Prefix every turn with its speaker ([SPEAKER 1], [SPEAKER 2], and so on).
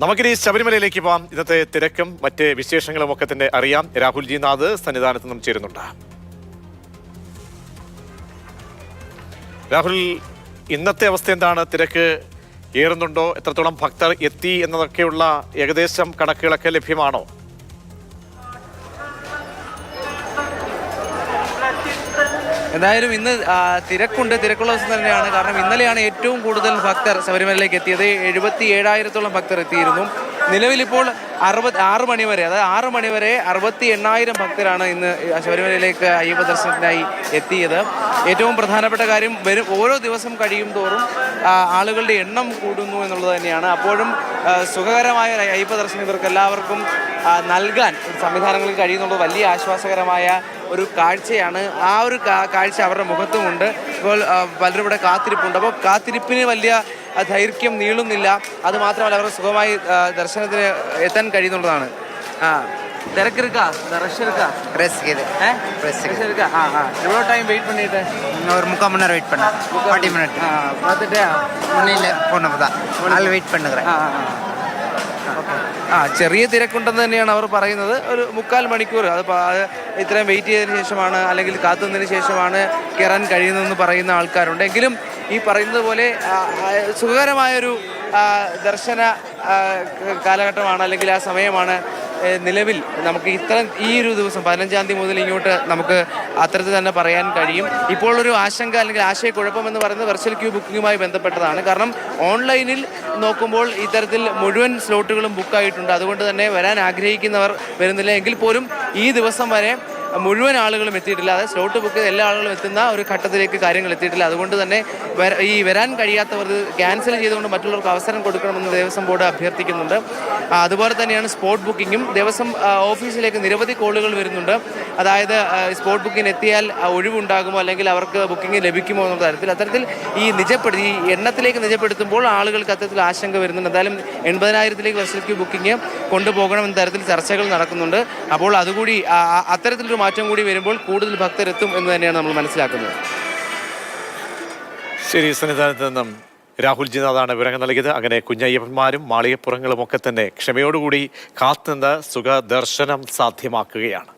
[SPEAKER 1] നമുക്കിനി ശബരിമലയിലേക്ക് പോവാം. ഇന്നത്തെ തിരക്കും മറ്റ് വിശേഷങ്ങളും ഒക്കെ തന്നെ അറിയാം. രാഹുൽ ജി നാഥ് സന്നിധാനത്ത് നിന്നും ചേരുന്നുണ്ട്. രാഹുൽ ഇന്നത്തെ അവസ്ഥ എന്താണ്? തിരക്ക് ഏറുന്നുണ്ടോ? എത്രത്തോളം ഭക്തർ എത്തി എന്നതൊക്കെയുള്ള ഏകദേശം കണക്കുകളൊക്കെ ലഭ്യമാണോ?
[SPEAKER 2] എന്തായാലും ഇന്ന് തിരക്കുണ്ട്. തിരക്കുള്ള ദിവസം തന്നെയാണ്. കാരണം ഇന്നലെയാണ് ഏറ്റവും കൂടുതൽ ഭക്തർ ശബരിമലയിലേക്ക് എത്തിയത്. എഴുപത്തി ഏഴായിരത്തോളം ഭക്തർ എത്തിയിരുന്നു. നിലവിലിപ്പോൾ അറുപത് ആറ് മണിവരെ അതായത് ആറ് മണിവരെ അറുപത്തി എണ്ണായിരം ഭക്തരാണ് ഇന്ന് ശബരിമലയിലേക്ക് അയ്യപ്പ ദർശനത്തിനായി എത്തിയത്. ഏറ്റവും പ്രധാനപ്പെട്ട കാര്യം വരും ഓരോ ദിവസം കഴിയും തോറും ആളുകളുടെ എണ്ണം കൂടുന്നു എന്നുള്ളത് തന്നെയാണ്. അപ്പോഴും സുഖകരമായ അയ്യപ്പ ദർശനം ഇവർക്ക് എല്ലാവർക്കും നൽകാൻ സംവിധാനങ്ങളിൽ കഴിയുന്നുള്ളത് വലിയ ആശ്വാസകരമായ ഒരു കാഴ്ചയാണ്. ആ ഒരു കാഴ്ച അവരുടെ മുഖത്തുമുണ്ട്. ഇപ്പോൾ പലരും ഇവിടെ കാത്തിരിപ്പുണ്ട്. അപ്പോൾ കാത്തിരിപ്പിന് വലിയ ദൈർഘ്യം നീളുന്നില്ല. അതുമാത്രമല്ല അവർക്ക് സുഖമായി ദർശനത്തിന് എത്താൻ കഴിയുന്നുള്ളതാണ്. ആ. ആ ചെറിയ തിരക്കുണ്ടെന്ന് തന്നെയാണ് അവർ പറയുന്നത്. ഒരു മുക്കാൽ മണിക്കൂർ. അത് ഇത്രയും വെയിറ്റ് ചെയ്തതിന് ശേഷമാണ് അല്ലെങ്കിൽ കാത്തുനിന്നതിന് ശേഷമാണ് കയറാൻ കഴിയുന്നതെന്ന് പറയുന്ന ആൾക്കാരുണ്ട്. എങ്കിലും ഈ പറയുന്നത് പോലെ സുഖകരമായൊരു ദർശന കാലഘട്ടമാണ് അല്ലെങ്കിൽ ആ സമയമാണ് നിലവിൽ നമുക്ക് ഇത്ര ഈ ഒരു ദിവസം പതിനഞ്ചാം തീയതി മുതൽ ഇങ്ങോട്ട് നമുക്ക് അത്തരത്തിൽ തന്നെ പറയാൻ കഴിയും. ഇപ്പോൾ ഒരു ആശങ്ക അല്ലെങ്കിൽ ആശയക്കുഴപ്പം എന്ന് പറയുന്നത് വെർച്വൽ ക്യൂ ബുക്കിങ്ങുമായി ബന്ധപ്പെട്ടതാണ്. കാരണം ഓൺലൈനിൽ നോക്കുമ്പോൾ ഇത്തരത്തിൽ മുഴുവൻ സ്ലോട്ടുകളും ബുക്കായിട്ടുണ്ട്. അതുകൊണ്ട് തന്നെ വരാൻ ആഗ്രഹിക്കുന്നവർ വരുന്നില്ല. എങ്കിൽ പോലും ഈ ദിവസം വരെ മുഴുവൻ ആളുകളും എത്തിയിട്ടില്ല. അതായത് സ്ലോട്ട് ബുക്ക് എല്ലാ ആളുകളും എത്തുന്ന ഒരു ഘട്ടത്തിലേക്ക് കാര്യങ്ങൾ എത്തിയിട്ടില്ല. അതുകൊണ്ട് തന്നെ ഈ വരാൻ കഴിയാത്തവർ ക്യാൻസൽ ചെയ്തുകൊണ്ട് മറ്റുള്ളവർക്ക് അവസരം കൊടുക്കണമെന്ന് ദേവസ്വം ബോർഡ് അഭ്യർത്ഥിക്കുന്നുണ്ട്. അതുപോലെ തന്നെയാണ് സ്പോട്ട് ബുക്കിങ്ങും ദേവസ്വം ഓഫീസിലേക്ക് നിരവധി കോളുകൾ വരുന്നുണ്ട്. അതായത് സ്പോട്ട് ബുക്കിംഗ് എത്തിയാൽ ഒഴിവുണ്ടാകുമോ അല്ലെങ്കിൽ അവർക്ക് ബുക്കിംഗ് ലഭിക്കുമോ എന്നുള്ള തരത്തിൽ. അത്തരത്തിൽ ഈ നിജപ്പെടുത്തി ഈ എണ്ണത്തിലേക്ക് നിജപ്പെടുത്തുമ്പോൾ ആളുകൾക്ക് അത്തരത്തിൽ ആശങ്ക വരുന്നുണ്ട്. എന്തായാലും എൺപതിനായിരത്തിലേക്ക് വർഷത്തേക്ക് ബുക്കിംഗ് കൊണ്ടുപോകണം എന്ന തരത്തിൽ ചർച്ചകൾ നടക്കുന്നുണ്ട്. അപ്പോൾ അതുകൂടി ആ, മാറ്റം കൂടി വരുമ്പോൾ കൂടുതൽ ഭക്തരെത്തും എന്ന് തന്നെയാണ് നമ്മൾ മനസ്സിലാക്കുന്നത്.
[SPEAKER 1] ശരി സന്നിധാനത്ത് നിന്നും രാഹുൽ ജി നാഥാണ് വിവരങ്ങൾ നൽകിയത്. അങ്ങനെ കുഞ്ഞയ്യപ്പന്മാരും മാളികപ്പുറങ്ങളും ഒക്കെ തന്നെ ക്ഷമയോടുകൂടി കാത്തുനിന്ന് സുഖദർശനം സാധ്യമാക്കുകയാണ്.